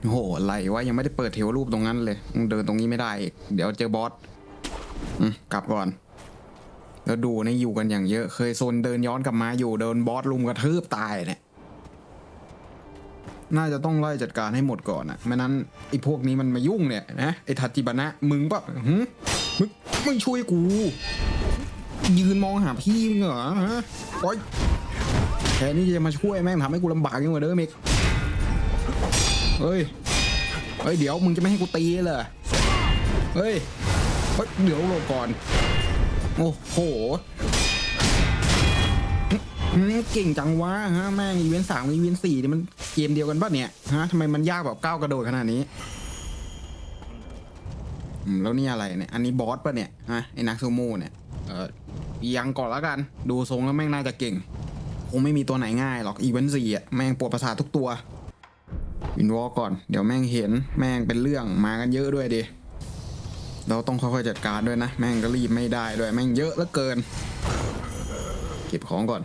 โอ้โหอะไรวะยังไม่ได้เปิดเทวรูปตรงนั้นเลยมึงเดินตรงนี้ไม่ได้อีกเดี๋ยวเจอบอสกลับก่อน แล้วดูนี่อยู่กันอย่างเยอะ เคยโซนเดินย้อนกลับมาอยู่เดินบอสลุมกระทืบตายเนี่ยน่าจะต้องไล่จัดการให้หมดก่อนอะไม่นั้นไอ้พวกนี้มันมายุ่งเนี่ยนะไอ้ทัตจิบานะมึงปะหึมึงไม่ช่วยกู ยืนมองหาพี่มึงเหรอฮะโอ๊ยแค่นี้จะมาช่วยแม่งทำให้กูลำบากยิ่งกว่าเดิมอีก เฮ้ย เฮ้ย เดี๋ยวมึงจะไม่ให้กูตีเลย เฮ้ย เฮ้ย เดี๋ยวโลก่อน โอ้โหเก่งจังวะฮะแม่งอีเวนต์สามอีเวนต์สี่นี่มันเกมเดียวกันป่ะเนี่ยฮะทำไมมันยากแบบก้าวกระโดดขนาดนี้อืมแล้วนี่อะไรเนี่ย อันนี้บอสป่ะเนี่ยฮะไอ้นักซูโม่เนี่ย เออยังก่อนละกัน ดูทรงแล้วแม่งน่าจะเก่ง คงไม่มีตัวไหนง่ายหรอกอีเวนต์สี่อะแม่งปวดประสาททุกตัว วินวอลก่อน เดี๋ยวแม่งเห็นแม่งเป็นเรื่องมากันเยอะด้วยดิเราต้องค่อยๆจัดการด้วยนะ แม่งก็รีบไม่ได้ด้วย แม่งเยอะเหลือเกิน เก็บของก่อน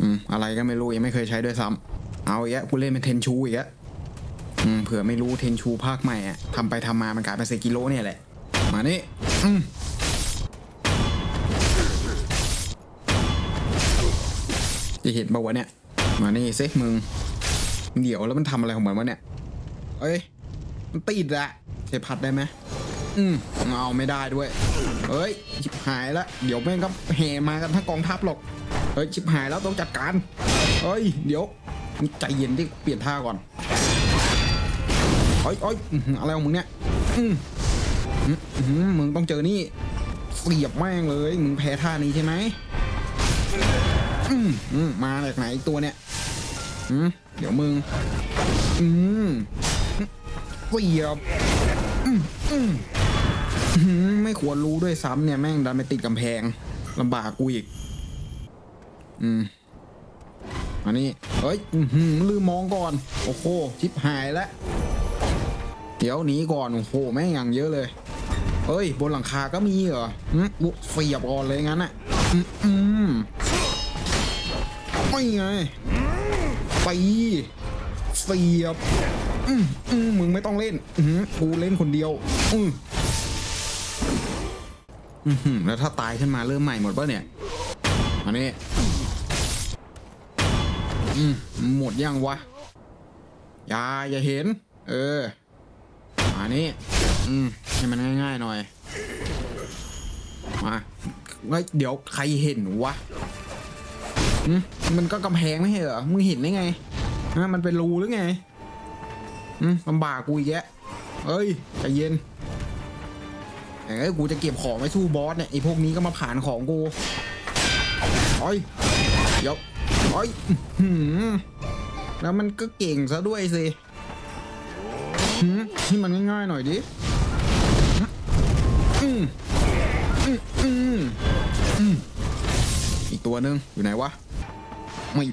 อืม อะไรก็ไม่รู้ยังไม่เคยใช้ด้วยซ้ำเอาอีกแล้วกูเล่นเป็นเทนชูอีกแล้วอืมเผื่อไม่รู้เทนชูภาคใหม่อะทำไปทำมามันกลายเป็นเซกิโลเนี่ยแหละ มานี่อืมจะเห็นปะวะเนี่ย มานี่เซ็มึง เดี๋ยวแล้วมันทำอะไรของมันวะเนี่ย เอ้ย มันติดอะเทพัดได้ไหมอืมเอาไม่ได้ด้วยเฮ้ยชิบหายแล้วเดี๋ยวแม่งก็แห่มากันทั้งกองทัพหรอก เฮ้ยชิบหายแล้วต้องจัดการ เฮ้ย เดี๋ยวใจเย็นดิเปลี่ยนท่าก่อนเฮ้ยเฮ้ยอะไรของมึงเนี่ยอืมอื้อหือมึงต้องเจอนี่เสียบแม่งเลย มึงแพ้ท่านี้ใช่ไหมอืมอืมมาจากไหนตัวเนี่ย อืมเดี๋ยวมึง อืมเสียบอืมอืมไม่ควรรู้ด้วยซ้ำเนี่ยแม่งดันไปติดกำแพงลำบากกูอีก อืมอันนี้เฮ้ยหือลืมมองก่อน โอ้โหชิบหายแล้วเดี๋ยวหนีก่อน โอ้โหแม่งอย่างเยอะเลยเฮ้ย บนหลังคาก็มีเหรออืมเสียบก่อนเลยงั้นอะ อืมอืมไม่ไง ไปเสียบอืมอืมมึงไม่ต้องเล่น อืมกูเล่นคนเดียว อืมอือหือแล้วถ้าตายขึ้นมาเริ่มใหม่หมดปะเนี่ย อันนี้ อืมหมดยังวะ อย่าอย่าเห็น เออ อันนี้ อืมให้มันง่ายๆหน่อย มาเดี๋ยวใครเห็นวะ มันก็กำแพงไม่ใช่เหรอ มึงเห็นได้ไงฮะมันเป็นรูหรือไงอืมลำบากกูอีกแยะเอ้ยใจเย็นเอ้ยกูจะเก็บของไว้สู้บอสเนี่ยไอพวกนี้ก็มาผ่านของกูโอ้ยเยวโอ้ยอื้อหือแล้วมันก็เก่งซะด้วยสิหืมให้มันง่ายๆหน่อยดิอืมอืมอืมอืมอีกตัวหนึ่งอยู่ไหนวะ ไม่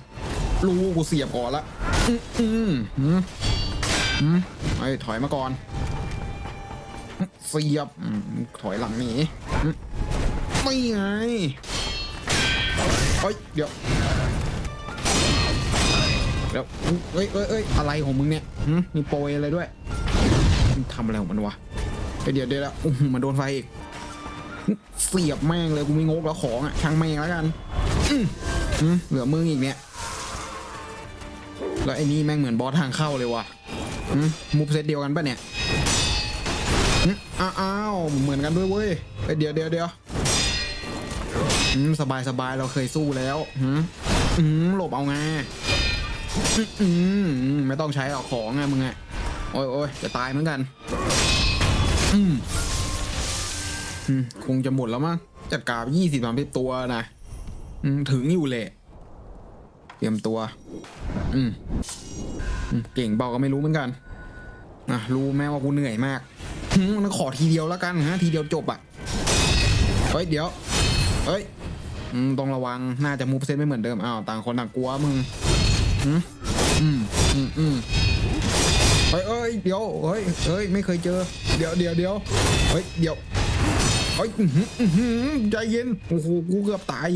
รู้กูเสียบก่อนละ อืมอืมอืมไอ้ถอยมาก่อน เสียบถอยหลังหนีไม่ไงเฮ้ยเดี๋ยวเดี๋ยวเอ้ยเอ้ยเอ้ยอะไรของมึงเนี่ยหืมมีโปรยอะไรด้วยทำอะไรของมันวะเดี๋ยวเดี๋ยวแล้วมันโดนไฟอีกเสียบแม่งเลยกูไม่งกแล้วของอะช่างแม่งแล้วกัน อืมเหลือมึงอีกเนี่ย แล้วไอ้นี่แม่งเหมือนบอสทางเข้าเลยว่ะอืมมูฟเซตเดียวกันปะเนี่ยอืมอ้าวเหมือนกันด้วยเว้ยเอ้ยเดี๋ยวเดี๋ยวเดี๋ยวอืมสบายสบายเราเคยสู้แล้วอืมอืมหลบเอาไงอืมไม่ต้องใช้หรอกของไงมึงอะโอ้ยโอ้ยจะตายเหมือนกัน อืมคงจะหมดแล้วมั้งจัดการยี่สิบสามสิบตัวนะ ถึงอยู่แหละ เตรียมตัว อืมเก่งเบาก็ไม่รู้เหมือนกันอะรู้แม้ว่ากูเหนื่อยมากหืมมันขอทีเดียวแล้วกันฮะทีเดียวจบอะเฮ้ยเดี๋ยวเฮ้ยต้องระวังน่าจะมูฟเซตไม่เหมือนเดิมอ้าวต่างคนต่างกลัวมึงอืมอืมอืมอืมเฮ้ยเอ้ยเดี๋ยวเฮ้ยเฮ้ยไม่เคยเจอ เดี๋ยวเดี๋ยวเดี๋ยวเฮ้ยเดี๋ยวเฮ้ยใจเย็นโอ้โหกูเกือบตาย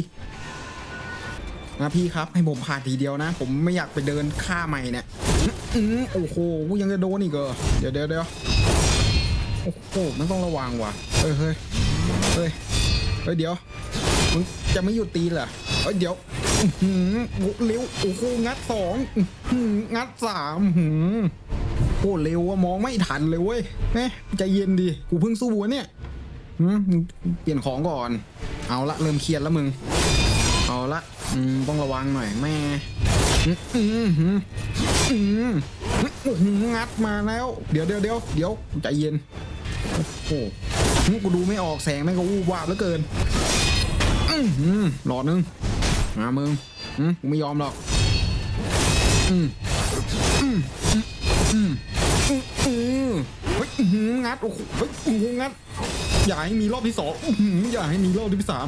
นะพี่ครับให้ผมผ่านทีเดียวนะ ผมไม่อยากไปเดินฆ่าใหม่เนี่ยอืมโอ้โหกูยังจะโดนอีกเหรอเดี๋ยวเดี๋ยวเดี๋ยวโอ้โหมันต้องระวังว่ะเฮ้ยเฮ้ยเฮ้ยเฮ้ยเดี๋ยวมึงจะไม่หยุดตีเหรอเฮ้ยเดี๋ยวหือเร็วโอ้โหงัดสองหืองัดสามอื้อหือโอ้เร็วอะมองไม่ทันเลยเว้ยแม่ใจเย็นดิกูเพิ่งสู้วะเนี่ยเปลี่ยนของก่อน เอาละเริ่มเครียดแล้วมึง อืมต้องระวังหน่อยแม่อืมอืมงัดมาแล้ว เดี๋ยวเดี๋ยวเดี๋ยวเดี๋ยวใจเย็น โอ้โหกูดูไม่ออกแสงแม่งก็วูบวาบเหลือเกิน อืมหลอดนึงมามึงอืมกูไม่ยอมหรอก อืมอืมอืมอืมอืมงัดโอ้โหงัด อย่าให้มีรอบที่สองอย่าให้มีรอบที่สาม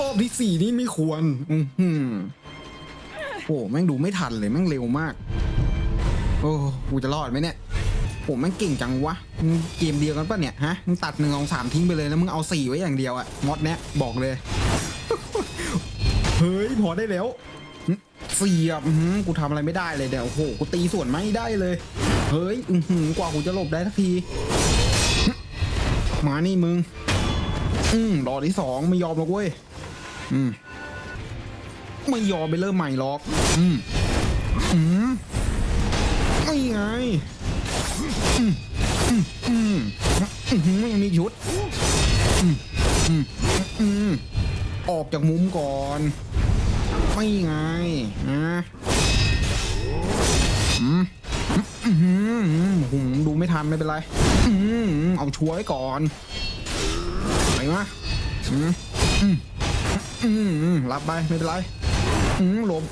รอบที่สี่นี่ไม่ควร อือหือโอ้แม่งดูไม่ทันเลยแม่งเร็วมาก โอ้กูจะรอดไหมเนี่ยโอ้แม่งเก่งจังวะเกมเดียวกันปะเนี่ยฮะมึงตัดหนึ่งสองสามทิ้งไปเลยแล้วมึงเอาสี่ไว้อย่างเดียวอะมอดเนี้ยบอกเลย เฮ้ยพอได้แล้วเสียบกูทำอะไรไม่ได้เลยเดี๋ยวโอ้โหกูตีส่วนไม่ได้เลย เฮ้ยอือหือกว่ากูจะหลบได้สักที มานี่มึง อืมรอที่สองไม่ยอมหรอกเว้ย อืม ไม่ยอมไปเริ่มใหม่หรอก อืม อืม ไม่ไง อืม อืม อืมอืมยังมีชุด อืม อืม อืม ออกจากมุมก่อน ไม่ไงนะอืม อืมอืมอืมดูไม่ทันไม่เป็นไร อืมเอาชัวร์ไว้ก่อนไปมาอืมอืมอืมอืมรับไปไม่เป็นไร อืมหลบ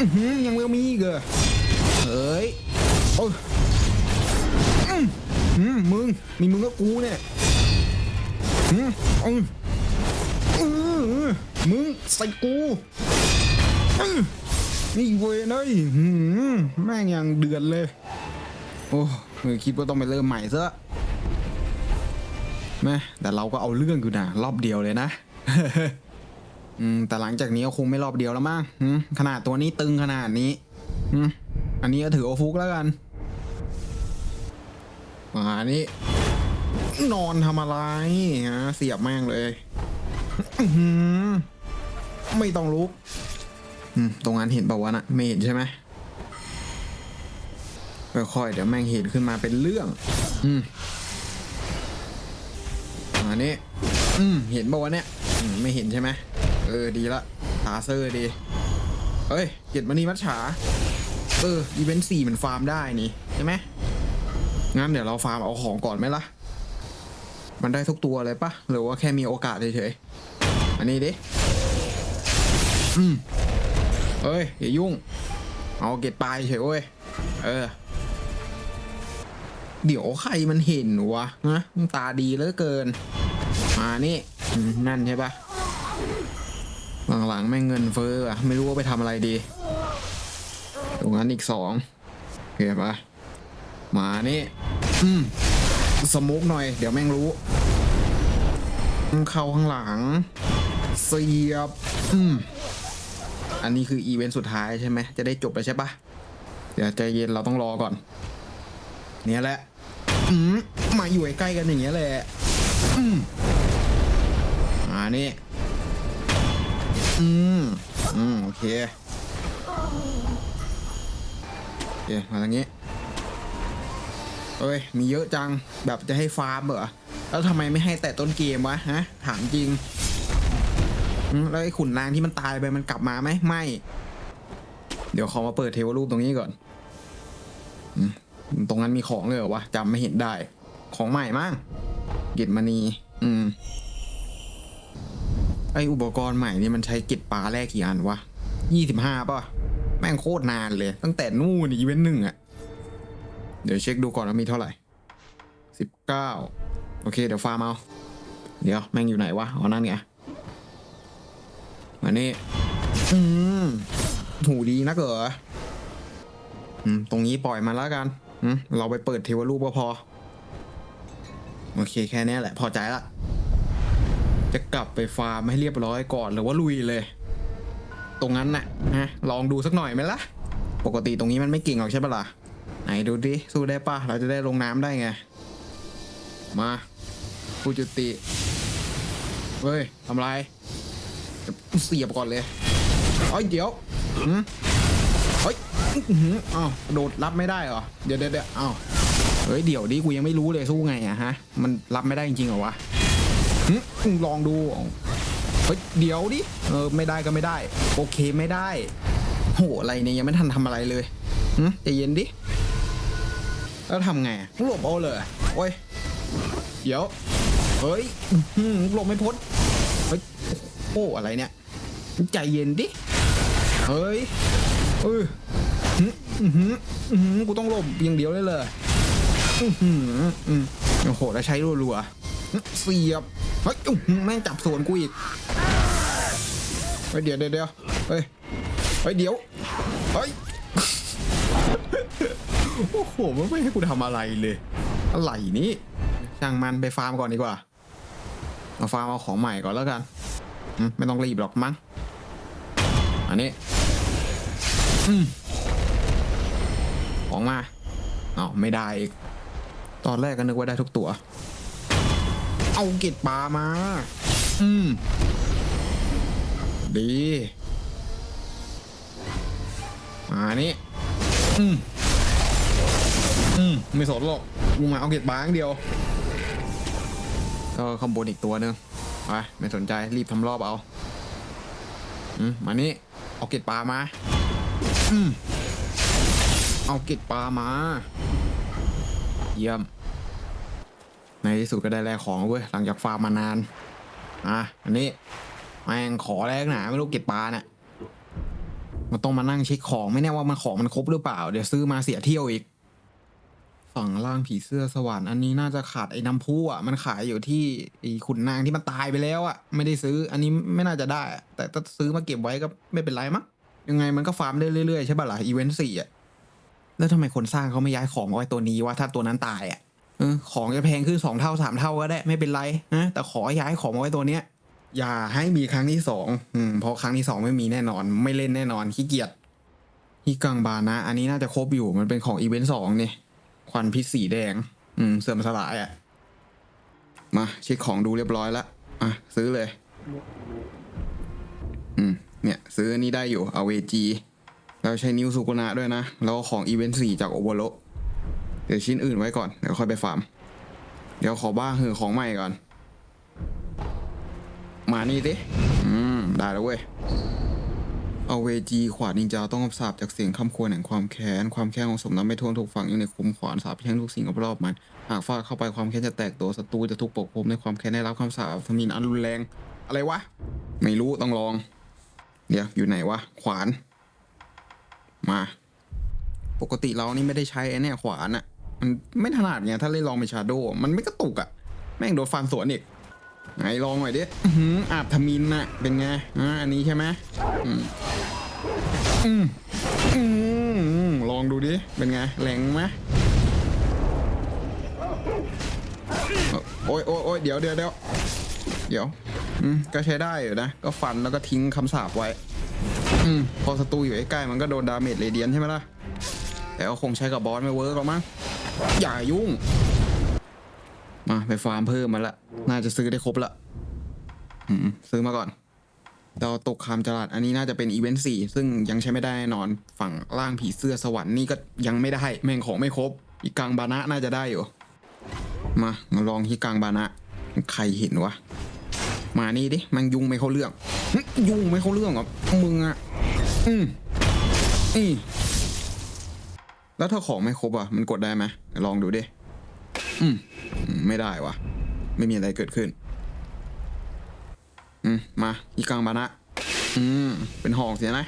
อืมยังไม่มีอีกเหรอเฮ้ยโอ้ยอืมอืมมึง มีมึงก็กูเนี่ยอืมอืมอืมมึงใส่กูอืม นี่เวยเลยหืมแม่งยังเดือดเลย โอ้เออคิดว่าต้องไปเริ่มใหม่ซะแม่แต่เราก็เอาเรื่องอยู่นะรอบเดียวเลยนะอืมแต่หลังจากนี้ก็คงไม่รอบเดียวแล้วมั้งขนาดตัวนี้ตึงขนาดนี้อันนี้ก็ถือโอฟุกแล้วกันมาอันนี้นอนทำอะไรฮะเสียบแม่งเลยไม่ต้องลุก อืมตรงนั้นเห็นป่าวะนะไม่เห็นใช่ไหมค่อยๆเดี๋ยวแม่งเห็นขึ้นมาเป็นเรื่อง อืมอันนี้ อืมเห็นป่าวะเนี่ยไม่เห็นใช่ไหมเออดีละทาเซอร์ดีเอ้ยเกียรติมณีมัชฉา เอออีเวนต์สี่มันฟาร์มได้นี่ใช่ไหมงั้นเดี๋ยวเราฟาร์มเอาของก่อนไหมล่ะ มันได้ทุกตัวเลยปะหรือว่าแค่มีโอกาสเฉยๆอันนี้ดิ อืม เอ้ย อย่ายุ่ง เอาเกตปลายเฉยเว้ย เออ เดี๋ยวใครมันเห็นวะนะมันตาดีเหลือเกิน มานี่ นั่นใช่ปะหลังๆแม่งเงินเฟ้ออะไม่รู้ว่าไปทำอะไรดี ตรงนั้นอีกสองโอเคปะมานี่ อืม สมุกหน่อย เดี๋ยวแม่งรู้ เข้าข้างหลัง เสียบ อืม อันนี้คืออีเวนต์สุดท้ายใช่ไหมจะได้จบแล้วใช่ปะเดี๋ยวใจเย็นเราต้องรอก่อน เนี่ยแหละ อืมมาอยู่ใกล้กันอย่างเงี้ยแหละอืมอ่านี่ อืมอืมโอเคโอเคมาทางนี้เอ้ยมีเยอะจังแบบจะให้ฟาร์มเหรอแล้วทำไมไม่ให้แต่ต้นเกมวะฮะถามจริง แล้วไอ้ขุนนางที่มันตายไปมันกลับมาไหมไม่ เดี๋ยวขอมาเปิดเทวรูปตรงนี้ก่อนตรงนั้นมีของเลยเหรอวะจำไม่เห็นได้ ของใหม่มั้งเกตมณีอืม ไออุปกรณ์ใหม่นี่มันใช้เกตปลาแรกกี่อันวะยี่สิบห้าป่ะ แม่งโคตรนานเลย ตั้งแต่นู่นอีเวนต์หนึ่งอะเดี๋ยวเช็คดูก่อนว่ามีเท่าไหร่สิบเก้าโอเค เดี๋ยวฟาร์มเอา เดี๋ยว แม่งอยู่ไหนวะอ๋อนั่นไง มานี่อืมหูดีนักเหรออืมตรงนี้ปล่อยมันแล้วกันอืมเราไปเปิดเทวรูปก็พอ โอเคแค่นี้แหละ พอใจละ จะกลับไปฟาร์มให้เรียบร้อยก่อนหรือว่าลุยเลย ตรงนั้นน่ะฮะ ลองดูสักหน่อยไหมล่ะ ปกติตรงนี้มันไม่เก่งหรอกใช่ปะล่ะ ไหนดูดิสู้ได้ปะเราจะได้ลงน้ำได้ไง มาผู้จุติ เฮ้ยทำไร เสียบก่อนเลยเอ้ยเดี๋ยวหืมเฮ้ยอื้อหืออ้าวโดดรับไม่ได้เหรอ เดี๋ยวเดี๋ยวเดี๋ยวอ้าวเฮ้ยเดี๋ยวดิกูยังไม่รู้เลยสู้ไงอะฮะ มันรับไม่ได้จริงๆเหรอวะหึมึงลองดูเฮ้ยเดี๋ยวดิเออไม่ได้ก็ไม่ได้ โอเคไม่ได้ โหอะไรเนี่ยยังไม่ทันทำอะไรเลยหึใจเย็นดิแล้วทำไงหลบเอาเลยโอ้ยเดี๋ยวเฮ้ยอื้อหือหลบไม่พ้นเฮ้ยโอ้อะไรเนี่ย ใจเย็นดิ เฮ้ยเอออื้อหืออือหือกูต้องหลบอย่างเดียวเลยเลยอือหืออืมโอ้โหแล้วใช้รัวๆเสียบเฮ้ยแม่งจับสวนกูอีกเฮ้ยเดี๋ยวเดี๋ยวเดี๋ยวเฮ้ยเฮ้ยเดี๋ยวเฮ้ยโอ้โหมันไม่ให้กูทำอะไรเลย อะไรนี่ช่างมันไปฟาร์มก่อนดีกว่ามาฟาร์มเอาของใหม่ก่อนแล้วกัน ไม่ต้องรีบหรอกมั้ง อันนี้อืมของมาเอาวไม่ได้อีก ตอนแรกก็นึกว่าได้ทุกตัว เอาเกล็ดปลามา อืม ดี มานี่ อืม อืม ไม่สนหรอกกูมาเอาเกล็ดปลาอย่างเดียว ก็ข้างบนอีกตัวนึงไปไม่สนใจรีบทำรอบเอา อืม มานี่ เอาเกล็ดปลามาอืมเอาเกล็ดปลามา เยี่ยม ในที่สุดก็ได้แลกของเว้ย หลังจากฟาร์มมานาน อะ อันนี้แม่งขอแลกหนาไม่รู้เก็ดปลาเนี่ยมันต้องมานั่งเช็คของไม่แน่ว่ามันของมันครบหรือเปล่า เดี๋ยวซื้อมาเสียเที่ยวอีก ฝั่งล่างผีเสื้อสวรรค์อันนี้น่าจะขาดไอ้น้ำพุอะมันขายอยู่ที่ไอ้ขุนนางที่มันตายไปแล้วอะไม่ได้ซื้ออันนี้ไม่น่าจะได้ แต่ถ้าซื้อมาเก็บไว้ก็ไม่เป็นไรมั้งยังไงมันก็ฟาร์มได้เรื่อยๆใช่ป่ะล่ะอีเวนต์สี่อะแล้วทำไมคนสร้างเขาไม่ย้ายของเอาไว้ตัวนี้วะถ้าตัวนั้นตายอะออของจะแพงขึ้นสองเท่าสามเท่าก็ได้ไม่เป็นไรนะแต่ขอย้ายของมาไว้ตัวเนี้ย อย่าให้มีครั้งที่สองอืมเพราะครั้งที่สองไม่มีแน่นอน ไม่เล่นแน่นอนขี้เกียจฮิกังบานะ อันนี้น่าจะครบอยู่มันเป็นของอีเวนต์สองนี่ ควันพิษสีแดง อืม เสื่อมสลายอะ่ะ มาเช็คของดูเรียบร้อยแล้วอะ ซื้อเลย อืม เนี่ย ซื้อนี้ได้อยู่เอาเวจีแล้วใช้นิ้วสุกุนะด้วยนะ แล้วก็ของอีเวนต์สี่จากโอเวอร์โลเดี๋ยวชิ้นอื่นไว้ก่อน เดี๋ยวค่อยไปฟาร์ม เดี๋ยวขอบ้าหือของใหม่ก่อน มานี่ดิอืม ได้แล้วเว้ย เอาเวจีขวานินจาต้องคำสาปจากเสียงคำควรแห่งความแค้น ความแค้นของสมนั้นไม่ท่วมถูกฝังอยู่ในคุ้มขวานสาปแช่งทุกสิ่งรอบๆมัน หากฟาดเข้าไปความแค้นจะแตกตัวศัตรูจะถูกปกคลุมในความแค้นได้รับคำสาปทมินอันรุนแรง อะไรวะ ไม่รู้ต้องลอง เดี๋ยวอยู่ไหนวะ ขวาน มา ปกติเรานี่ไม่ได้ใช้ไอ้เนี่ยขวานอะมันไม่ถนัดไงถ้าเล่นลองเป็นชาโดมันไม่กระตุกอะแม่งโดนฟันสวนอีก ไหนลองหน่อยดิอืออาบทมินน่ะ เป็นไง อ่า อันนี้ใช่ไหมอืมอืมอืมลองดูดิ เป็นไง แรงไหมโอ้ยโอ้ยโอ้ยเดี๋ยวเดี๋ยวเดี๋ยวเดี๋ยว อืม ก็ใช้ได้อยู่นะ ก็ฟันแล้วก็ทิ้งคำสาปไว้ อืม พอศัตรูอยู่ใกล้ๆมันก็โดนดาเมจเรเดียนใช่ไหมล่ะ แต่ก็คงใช้กับบอสไม่เวิร์กหรอกมั้ง อย่ายุ่ง มาไปฟาร์มเพิ่มมาละ น่าจะซื้อได้ครบละซื้อมาก่อนดาวตกคามจลาดอันนี้น่าจะเป็นอีเวนต์สี่ซึ่งยังใช้ไม่ได้แน่นอนฝั่งล่างผีเสื้อสวรรค์นี่ก็ยังไม่ได้ แม่งของไม่ครบ อีกกลางบานะน่าจะได้อยู่ มาลองที่กลางบานะ ใครเห็นวะ มานี่ดิมันยุ่งไม่เข้าเรื่อง ยุ่งไม่เข้าเรื่องเหรอมึงอะอืมอืมแล้วถ้าของไม่ครบอะมันกดได้ไหมลองดูดิ อืมไม่ได้วะไม่มีอะไรเกิดขึ้น อืมมาอีกลางบานะอืมเป็นหอกเสียนะ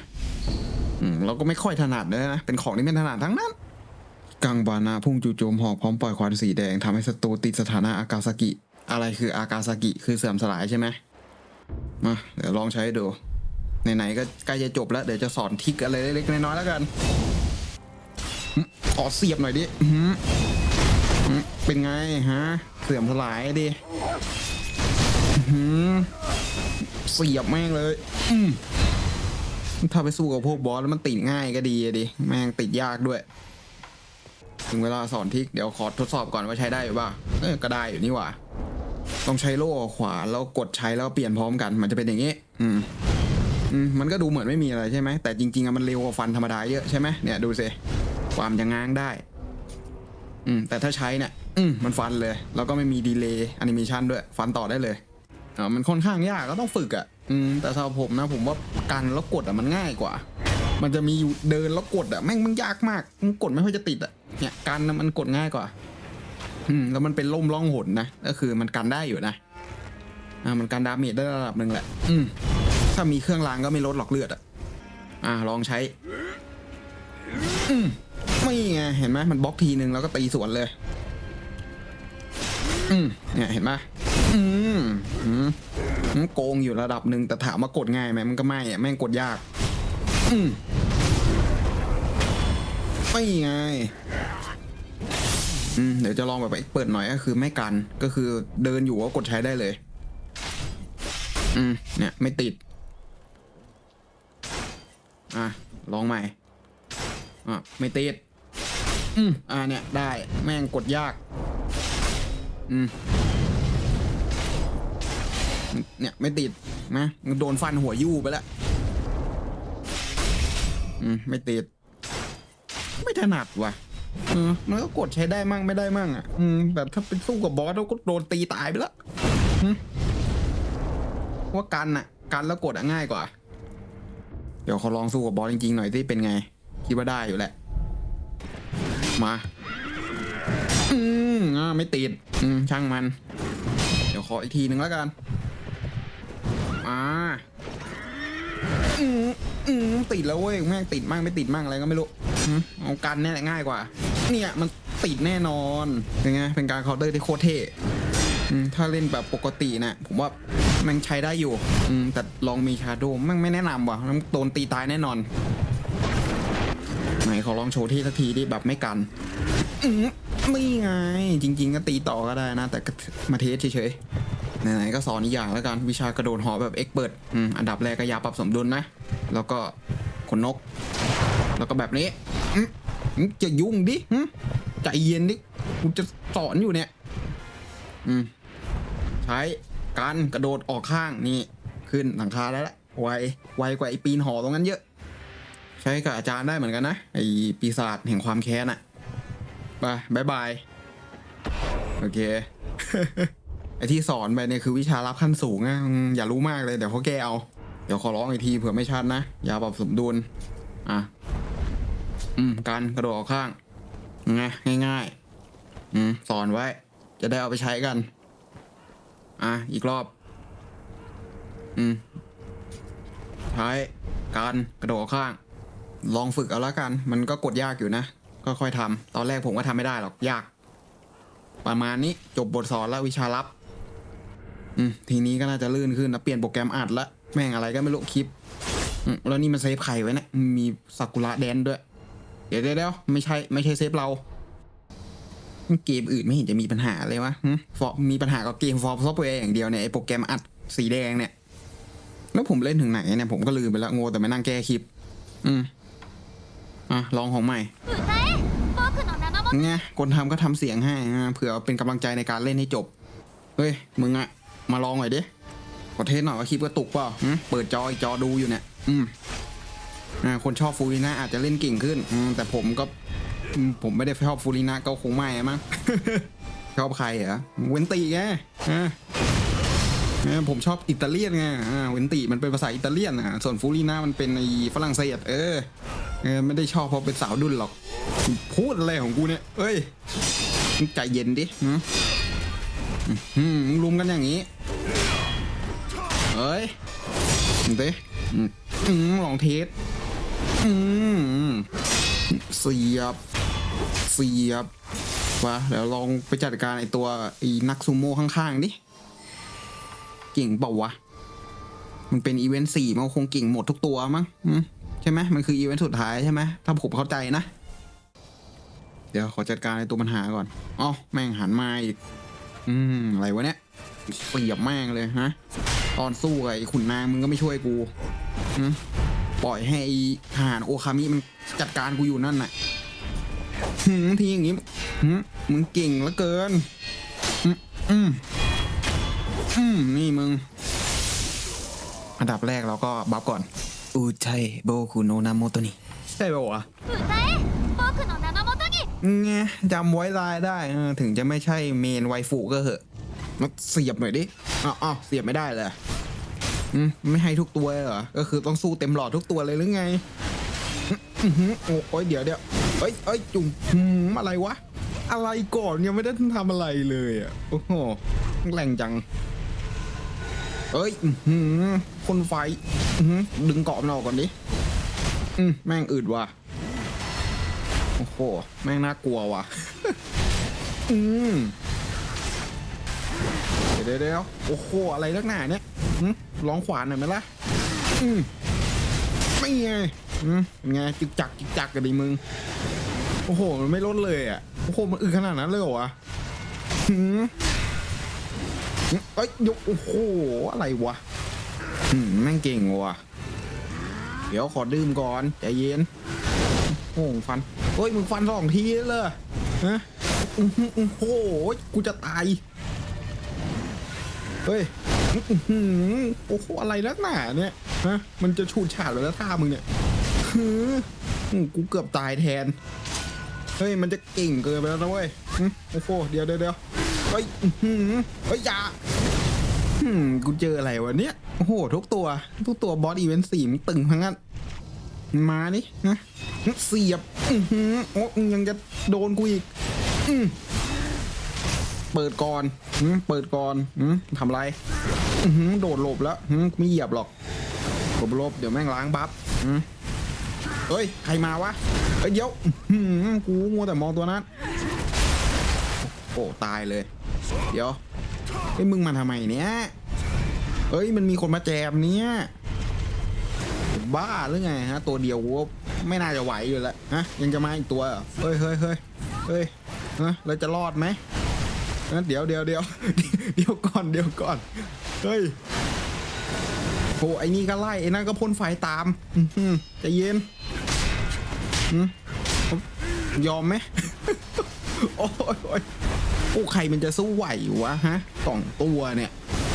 อืมเราก็ไม่ค่อยถนัดเลยนะ เป็นของที่ไม่ถนัดทั้งนั้น กังบานะพุ่งจู่โจมหอกพร้อมปล่อยควันสีแดงทำให้ศัตรูติดสถานะอากาซากิ อะไรคืออากาซากิคือเสื่อมสลายใช่ไหมมาเดี๋ยวลองใช้ดูไหนๆก็ใกล้จะจบแล้ว เดี๋ยวจะสอนทิกอะไรเล็กๆน้อยๆแล้วกันขอเสียบหน่อยดิ เป็นไงฮะ เสื่อมสลายดิหือเสียบแม่งเลยอืมถ้าไปสู้กับพวกบอสแล้วมันติดง่ายก็ดีดิ แม่งติดยากด้วย ถึงเวลาสอนทิก เดี๋ยวขอทดสอบก่อนว่าใช้ได้หรือเปล่าเออก็ได้อยู่นี่หว่า ต้องใช้โล่ขวาแล้วกดใช้แล้วเปลี่ยนพร้อมกัน มันจะเป็นอย่างนี้ อืมอืมมันก็ดูเหมือนไม่มีอะไรใช่ไหม แต่จริงๆอะมันเร็วกว่าฟันธรรมดาเยอะใช่ไหมเนี่ยดูสิ ความจะง้างได้ อืมแต่ถ้าใช้เนี่ยอืมมันฟันเลย แล้วก็ไม่มีดีเลย์แอนิเมชันด้วย ฟันต่อได้เลยอ่ามันค่อนข้างยากก็ต้องฝึกอะอืมแต่สำหรับผมนะผมว่ากันแล้วกดอะมันง่ายกว่า มันจะมีอยู่เดินแล้วกดอะแม่งมันยากมากมันกดไม่ค่อยจะติดอะเนี่ยกันนะมันกดง่ายกว่าอืมแล้วมันเป็นล่มล่องหนนะก็คือมันกันได้อยู่นะอ่ามันกันดาเมจได้ระดับหนึ่งแหละ อืมถ้ามีเครื่องรางก็ไม่ลดหรอกเลือดอะอ่าลองใช้ อืม ไม่ไงเห็นไหมมันบล็อกทีนึงแล้วก็ตีสวนเลย อืมเนี่ยเห็นไหมอืมอืมมันโกงอยู่ระดับหนึ่งแต่ถามว่ากดง่ายไหมมันก็ไม่อะแม่งกดยาก อืมไม่ไงอืมเดี๋ยวจะลองแบบเปิดหน่อยก็คือไม่กันก็คือเดินอยู่ก็กดใช้ได้เลย อืมเนี่ยไม่ติด อะลองใหม่อะไม่ติด อืมอ่าเนี่ยได้แม่งกดยาก อืมเนี่ยไม่ติดนะโดนฟันหัวยู่ไปแล้วอืมไม่ติด ไม่ถนัดว่ะเออมันก็กดใช้ได้มั่งไม่ได้มั่งอะ อืมแบบถ้าเป็นสู้กับบอสเราก็โดนตีตายไปแล้วว่ากันอะ กันแล้วกดอะง่ายกว่า เดี๋ยวเขาลองสู้กับบอสจริงๆหน่อยที่เป็นไง คิดว่าได้อยู่แหละ มา อืมอ่าไม่ติด อืมช่างมัน เดี๋ยวขออีกทีหนึ่งแล้วกัน มาอืมอืมติดแล้วเว้ยแม่งติดมั่งไม่ติดมั่งอะไรก็ไม่รู้เอากันเนี่ยแหละง่ายกว่า เนี่ยมันติดแน่นอนเป็นไงเป็นการเคาน์เตอร์ที่โคตรเท่อืมถ้าเล่นแบบปกตินะผมว่ามันใช้ได้อยู่อืมแต่ลองมีชาโดว์มันไม่แนะนำว่ะมันโดนตีตายแน่นอน ขอลองโชว์ที่สักทีดิแบบไม่กันไม่ไง จริง ๆ ก็ตีต่อก็ได้นะ แต่มาเทสเฉยๆไหนๆก็สอนอีกอย่างแล้วกัน วิชากระโดดหอแบบเอ็กเปิดอันดับแรกก็ยาปรับสมดุลนะ แล้วก็ขนนก แล้วก็แบบนี้จะยุ่งดิใจเย็นดิกูจะสอนอยู่เนี่ยใช้การกระโดดออกข้างนี่ ขึ้นหลังคาได้วละไวไวกว่าไอปีนหอตรงนั้นเยอะ ช้กับอาจารย์ได้เหมือนกันนะ ไอปีศาจแห่งความแค้นอะไปบายบาย โอเค ไอที่สอนไปเนี่ยคือวิชาลับขั้นสูงนะอืมอย่ารู้มากเลย เดี๋ยวเขาแก้เอา เดี๋ยวขอร้องอีกทีเผื่อไม่ชัดนะ อย่าปรับสมดุล อะ อืม การกระโดดออกข้างไงง่าย ๆ อืม สอนไว้ จะได้เอาไปใช้กัน อะ อีกรอบ อืม ใช้การกระโดดออกข้าง ลองฝึกเอาละกัน มันก็กดยากอยู่นะ ก็ค่อยทำตอนแรกผมก็ทำไม่ได้หรอก ยาก ประมาณนี้จบบทสอนแล้ววิชาลับ อืม ทีนี้ก็น่าจะลื่นขึ้นนะเปลี่ยนโปรแกรมอัดละแม่งอะไรก็ไม่รู้คลิปอืมแล้วนี่มันเซฟใครไว้เนะมีซากุระแดนด้วย เดี๋ยวเดี๋ยวไม่ใช่ไม่ใช่เซฟเราเกมอื่นไม่เห็นจะมีปัญหาเลยวะฟอมีปัญหากับเกมฟอร์ซอฟต์แวร์อย่างเดียวเนี่ยไอโปรแกรมอัดสีแดงเนี่ย แล้วผมเล่นถึงไหนเนี่ยผมก็ลืมไปแล้วโง่แต่ไม่นั่งแก้คลิป อืม อะลองของใหม่ไงคนทำก็ทำเสียงให้เผื่อเป็นกำลังใจในการเล่นให้จบ เฮ้ย มึงอะมาลองหน่อยดิขอเทสหน่อยว่าคลิปกระตุกเปล่าเปิดจออีกจอดูอยู่เนี่ย อืมคนชอบฟูรินะอาจจะเล่นเก่งขึ้น แต่ผมก็ ผมไม่ได้ชอบฟูรินะก็คงไม่มั้งชอบใครเหรอเวนตีแกอ่า ผมชอบอิตาเลียนไงอ่าเวนติมันเป็นภาษาอิตาเลียนอะส่วนฟูรินะมันเป็นในฝรั่งเศสเออเออไม่ได้ชอบเพราะเป็นสาวดุลหรอก พูดอะไรของกูเนี่ย เอ้ยมึงใจเย็นดิหืมอืมมึงลุมกันอย่างนี้ เอ้ยมึงเต้อืมลองเทสอืมเสียบ เสียบวะเดี๋ยวลองไปจัดการไอตัวไอนักซูโม่ข้างๆดิ เก่งเปล่าวะ มันเป็นอีเวนต์สี่มันคงเก่งหมดทุกตัวมั้งใช่ไหมมันคืออีเวนต์สุดท้ายใช่ไหมถ้าผมเข้าใจนะ เดี๋ยวขอจัดการไอ้ตัวปัญหาก่อนอ๋อแม่งหันมาอีก อืมอะไรวะเนี่ยเสียบแม่งเลยฮะตอนสู้ไอ้ขุนนางมึงก็ไม่ช่วยกูปล่อยให้อ้ทหารโอคามิมันจัดการกูอยู่นั่นน่ะหืมทีอย่างงี้มึงเก่งเหลือเกิน อืม นี่มึง อันดับแรกเราก็บับก่อน อูใช่โบคุโนนาโมโตนิใช่ป่าวะเงี้ยจำไว้ลายได้ถึงจะไม่ใช่เมนไวฟูก็เหอะมาเสียบหน่อยดิอ๋อเสียบไม่ได้เลยไม่ให้ทุกตัวเหรอ ก็คือต้องสู้เต็มหลอดทุกตัวเลยหรือไงโอ้ยเดี๋ยวเดี๋ยวเอ้ยเอ้ยจุ่มอะไรวะ อะไรก่อนยังไม่ได้ทำอะไรเลยอะ โอ้โหแรงจัง เอ้ยอื้อหือคนไฟอื้อหือดึงเกาะมันออกก่อนดิอืมแม่งอืดว่ะ โอ้โห แม่งน่ากลัวว่ะ อืมเดี๋ยวเดี๋ยวโอ้โห อะไรนักหนาเนี่ยหึลองขวานหน่อยไหมล่ะ อืมไม่ไงอืมเป็นไงจิกจักจิกจักกันดิมึง โอ้โห มันไม่ลดเลยอะ โอ้โห มันอึดขนาดนั้นเลยเหรอวะหืม เอ้ยยกโอ้โห อะไรวะอืมแม่งเก่งว่ะ เดี๋ยวขอดื่มก่อนใจเย็นโอ้โหฟันเฮ้ยมึงฟันสองทีเลยฮะโอ้โหกูจะตาย เฮ้ยโอ้โหอะไรนักหนาเนี่ยฮะมันจะฉูดฉาดแล้วท่ามึงเนี่ยหืออื้อกูเกือบตายแทน เฮ้ยมันจะเก่งเกินไปแล้วนะเว้ยอื้อโอ้โหเดี๋ยวเดี๋ยว เฮ้ยอื้อหือเฮ้ยอย่าหืมกูเจออะไรวะเนี่ยโอ้โหทุกตัวทุกตัวบอสอีเวนต์สี่มันตึงทั้งนั้น มานี่นะเสียบอื้อหือโอ้ยังจะโดนกูอีกอื้อเปิดก่อนอื้อเปิดก่อนอื้อทำไรอื้อหือโดดหลบแล้วอื้อไม่เหยียบหรอกหลบหลบเดี๋ยวแม่งล้างบัฟอื้อเฮ้ย ใครมาวะเฮ้ยเดี๋ยวอื้อหือกูมัวแต่มองตัวนั้น โอ้ตายเลย เดี๋ยวไอ้ยมึงมาทำไมเนี่ยเฮ้ยมันมีคนมาแจมเนี่ยบ้าหรือไงฮะตัวเดียวไม่น่าจะไหวอยู่แล้วฮะยังจะมาอีกตัวเฮ้ยเฮ้ยเฮ้ยเฮ้ยฮะเราจะรอดไหมนเดี๋ยวเดี๋ยวเดี๋ยวเดี๋ยวก่อนเดี๋ยวก่อนเฮ้ยโหไอ้นี่ก็ไล่ไอ้นั่นก็พ่นไฟตามอืใจะเย็นยอมไหมโอ้ย อ้ใครมันจะสู้ไหววะฮะสองตัวเนี่ย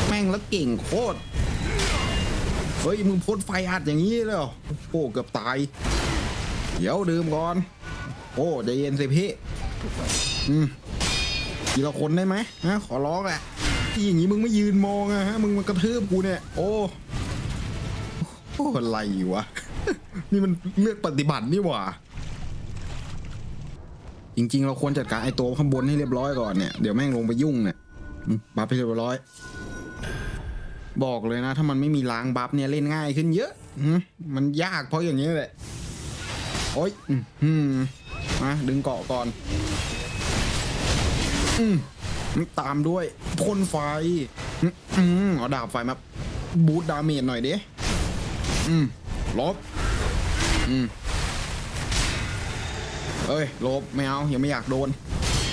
แม่งแล้วเก่งโคตร เฮ้ยมึงพ่นไฟอัดอย่างนี้เลยเหรอโอ้เกือบตาย เดี๋ยวดื่มก่อน โอ้ใจเย็นสิพี่ อืมทีละคนได้ไหมฮะขอร้องแหละที่อย่างนี้มึงไม่ยืนมองอะฮะมึงมากระทืบกูเนี่ย โอ้โอ้อะไรวะ นี่มันเลือกปฏิบัตินี่หว่า จริง ๆ เราควรจัดการไอ้ตัวข้างบนให้เรียบร้อยก่อนเนี่ย เดี๋ยวแม่งลงไปยุ่งเนี่ยบัฟให้เรียบร้อย บอกเลยนะ ถ้ามันไม่มีล้างบัฟเนี่ยเล่นง่ายขึ้นเยอะมันยากเพราะอย่างนี้แหละโอ๊ยอืมมาดึงเกาะก่อนอืมตามด้วยพ่นไฟอืมอืมเอาดาบไฟมาบูทดาเมจหน่อยดิอืมลบอืม เอ้ยลบไม่เอายังไม่อยากโดน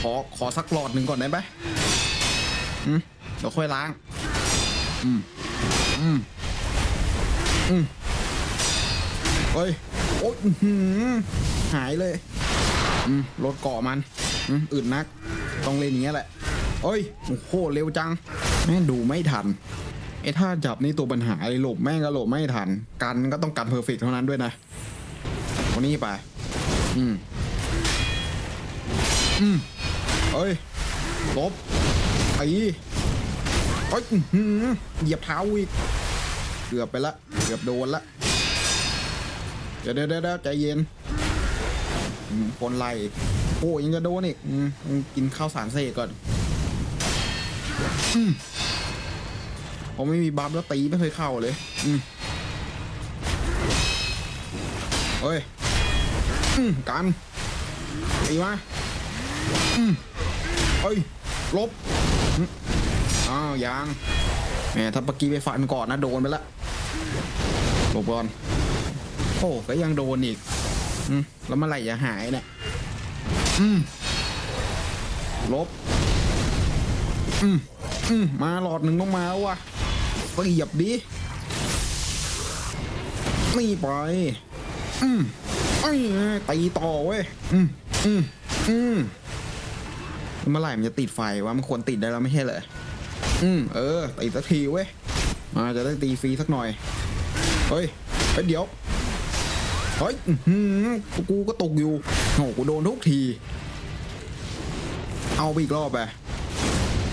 ขอขอสักหลอดหนึ่งก่อนได้ไหมอืมเดี๋ยวค่อยล้าง อืม อืม อืมเฮ้ย โอ๊ยหายเลย อืมรถเกาะมัน อืมอึดนัก ต้องเล่นอย่างเงี้ยแหละเอ้ย โอ้โห เร็วจัง แม่งดูไม่ทันไอ้ถ้าจับนี่ตัวปัญหาไอ้หลบแม่งก็หลบไม่ทัน กันก็ต้องกันเพอร์เฟกเท่านั้นด้วยนะเอานี้ไป อืม อืมเอ้ยลบไอ้เอ้ยเหยียบเท้าอีก เกือบไปละ เกือบโดนละ เดี๋ยวเดี๋ยวเดี๋ยวใจเย็นอืมคนไล่โอ้ยังจะโดนอีกกินข้าวสารเสกก่อนอผมไม่มีบัฟแล้วตีไม่เคยเข้าเลยอืมเฮ้ยกันตีมาอืม เอ้ยลบอ้าวยังแหมถ้าปกี้ไปฟันก่อนนะโดนไปละหลบก่อนโอ้ก็ยังโดนอีกอืมแล้วเมื่อไหร่จะหายเนี่ยอืมลบอืมอืมมาหลอดหนึ่งต้องมาวะเสียบดินี่ไปอืมไอ้ไงตีต่อเว้ยอืมอืมอืม เมื่อไหร่มันจะติดไฟวะมันควรติดได้แล้วไม่ใช่เหรออืมเออตีสักทีเว้ยมาจะได้ตีฟรีสักหน่อยเฮ้ยเฮ้ยเดี๋ยวเฮ้ยกูก็ตกอยู่โอ้กูโดนทุกที เอาไปอีกรอบไป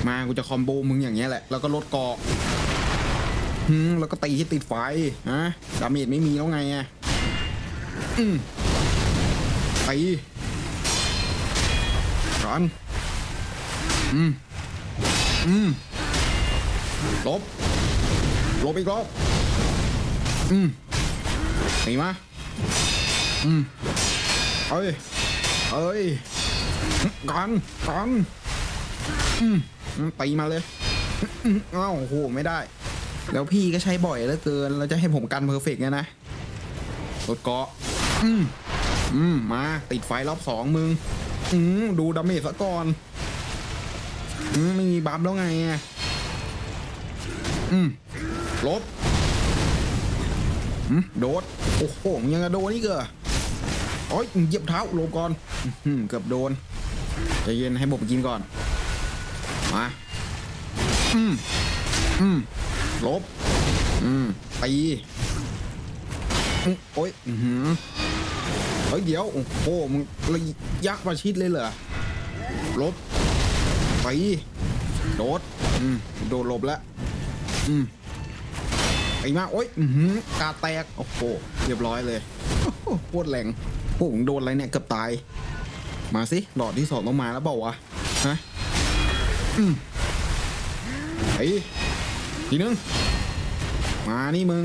มากูจะคอมโบมึงอย่างเงี้ยแหละแล้วก็ลดเกาะหืมแล้วก็ตีให้ติดไฟนะดาเมจไม่มีแล้วไงอะอืมตีกัน อืม อืมลบลบอีกรอบ อืมตีมา อืมเอ้ย เอ้ยกันกันอืมตีมาเลยอ้าวโอ้โหไม่ได้ แล้วพี่ก็ใช้บ่อยเหลือเกินแล้วจะให้ผมกันเพอร์เฟกต์เนี่ยนะรถเกาะ อืม อืม มา ติดไฟรอบสองมึง อืม ดูดาเมจซะก่อน อืมไม่มีบัฟแล้วไงอะอืมลบอืมโดด โอ้โหมึงยังจะโดนนี่เกอโอ้ยเหยียบเท้าลงก่อนอื้อหือเกือบโดนใจเย็นให้ผมกินก่อน มา อืมอืมลบ อืมตีอ้อโอ้ยอือหือเฮ้ยเดี๋ยว โอ้โหมึงระยักษ์มาชิดเลยเหรอลบ ตีโดดอืมโดดหลบแล้วอืมไอ้มาโอ้ยอือหือกาแตกโอ้โหเรียบร้อยเลยโอ้โหโคตรแรงโอ้โหโดนอะไรเนี่ยเกือบตาย มาสิหลอดที่สองต้องมาแล้วเปล่าวะฮะอืมไอ้ทีนึงมานี่มึง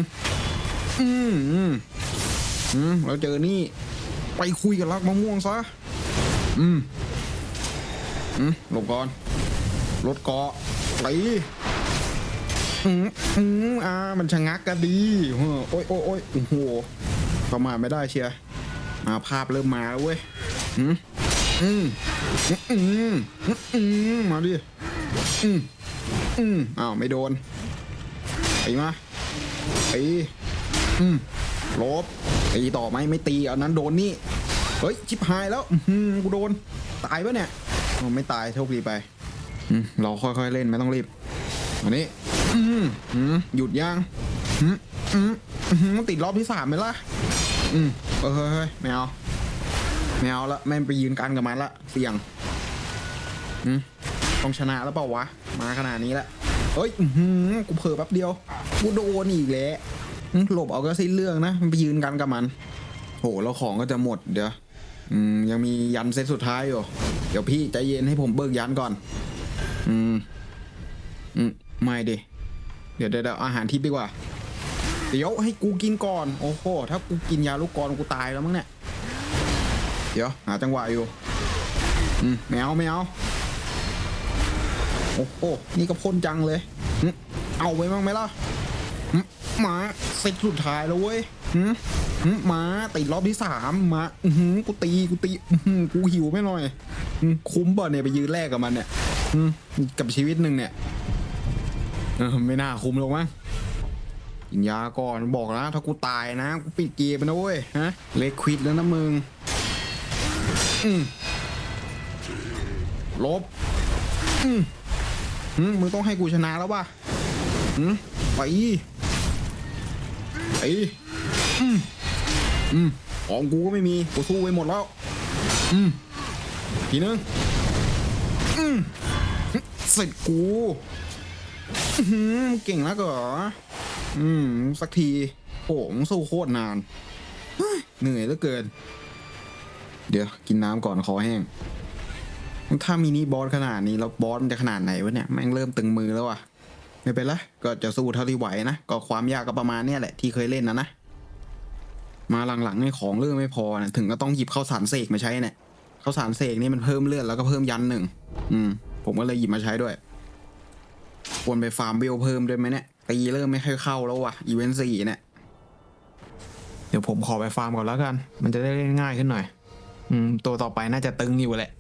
อืมอืมอืมเราเจอนี่ ไปคุยกับรักมะม่วงซะ อืม อืมหลบก่อนรถเกาะไปอืมอืมอ่ามันชะงักก็ดีเฮ้อโอ้ยโอ้ยโอ้ยโอ้โหประมาทไม่ได้เชียร์มาภาพเริ่มมาแล้วเว้ยอืมอืมอืมอืมมมาดิอืมอืมอ้าวไม่โดนไปมาไปอืมลบตีต่อไหมไม่ตีอันนั้นโดนนี่เฮ้ยชิบหายแล้วอื้อหือกูโดนตายปะเนี่ย อ๋อไม่ตายโชคดีไปอืมเราค่อยๆเล่นไม่ต้องรีบอันนี้อืมอืมหยุดยังอืมอืมอืมติดรอบที่สามไหมล่ะ อืมเออเฮ้ยเฮ้ยไม่เอาไม่เอาละไม่งไปยืนกันกับมันละเสี่ยงอืมต้องชนะแล้วเปล่าวะ มาขนาดนี้ละเฮ้ยอื้อหือกูเผลอแป๊บเดียว กูโดนอีกแล้วอืมหลบเอาก็สิ้นเรื่องนะมันไปยืนกันกับมัน โหแล้วของก็จะหมดเดี๋ยว อืมยังมียันเซตสุดท้ายอยู่ เดี๋ยวพี่ใจเย็นให้ผมเบิกยันก่อน อืม อืม ไม่ดิ เดี๋ยวเดี๋ยวอาหารทิพย์ดีกว่า เดี๋ยวให้กูกินก่อน โอ้โห ถ้ากูกินยาลูกกรอนกูตายแล้วมั้งเนี่ย เดี๋ยวหาจังหวะอยู่ อืมไม่เอาไม่เอา โอ้โห นี่ก็พ่นจังเลย เอาไว้บ้งไหมล่ะ มาเซตสุดท้ายแล้วเว้ยหึหึ มาติดรอบที่สามมาอือหือกูตีกูตีอื้อหือกูหิวไม่หน่อยคุ้มป่ะเนี่ยไปยืนแรกกับมันเนี่ยกับชีวิตหนึ่งเนี่ยไม่น่าคุ้มหรอกมั้งกินยาก่อนบอกนะถ้ากูตายนะกูปิดเกมไปนะเว้ยฮะเลควิดแล้วนะมึงลบอืมอืมมึงต้องให้กูชนะแล้วว่ะอืมไปไป อืมอืมของกูก็ไม่มีกูสู้ไปหมดแล้ว อืมทีนึงอืมเสร็จกูอื้อหือเก่งแล้วเหรออืม สักทีโหมสู้โคตรนาน เหนื่อยเหลือเกิน เดี๋ยว กินน้ำก่อนคอแห้ง ถ้ามินิบอสขนาดนี้ แล้วบอสมันจะขนาดไหนวะเนี่ย แม่งเริ่มตึงมือแล้วอะไม่เป็นไรก็จะสู้เท่าที่ไหวนะ ก็ความยากก็ประมาณเนี้ยแหละที่เคยเล่นนะนะ มาหลังๆเนี่ยของเริ่มไม่พอนะถึงก็ต้องหยิบข้าวสารเสกมาใช้เนี่ยข้าวสารเสกนี่มันเพิ่มเลือดแล้วก็เพิ่มยันหนึ่งอืม ผมก็เลยหยิบมาใช้ด้วย ควรไปฟาร์มเบลเพิ่มด้วยไหมเนี่ยตีเริ่มไม่ค่อยเข้าแล้วว่ะอีเวนต์สี่เนี่ยเดี๋ยวผมขอไปฟาร์มก่อนแล้วกัน มันจะได้เล่นง่ายขึ้นหน่อย อืม ตัวต่อไปน่าจะตึงอยู่แหละ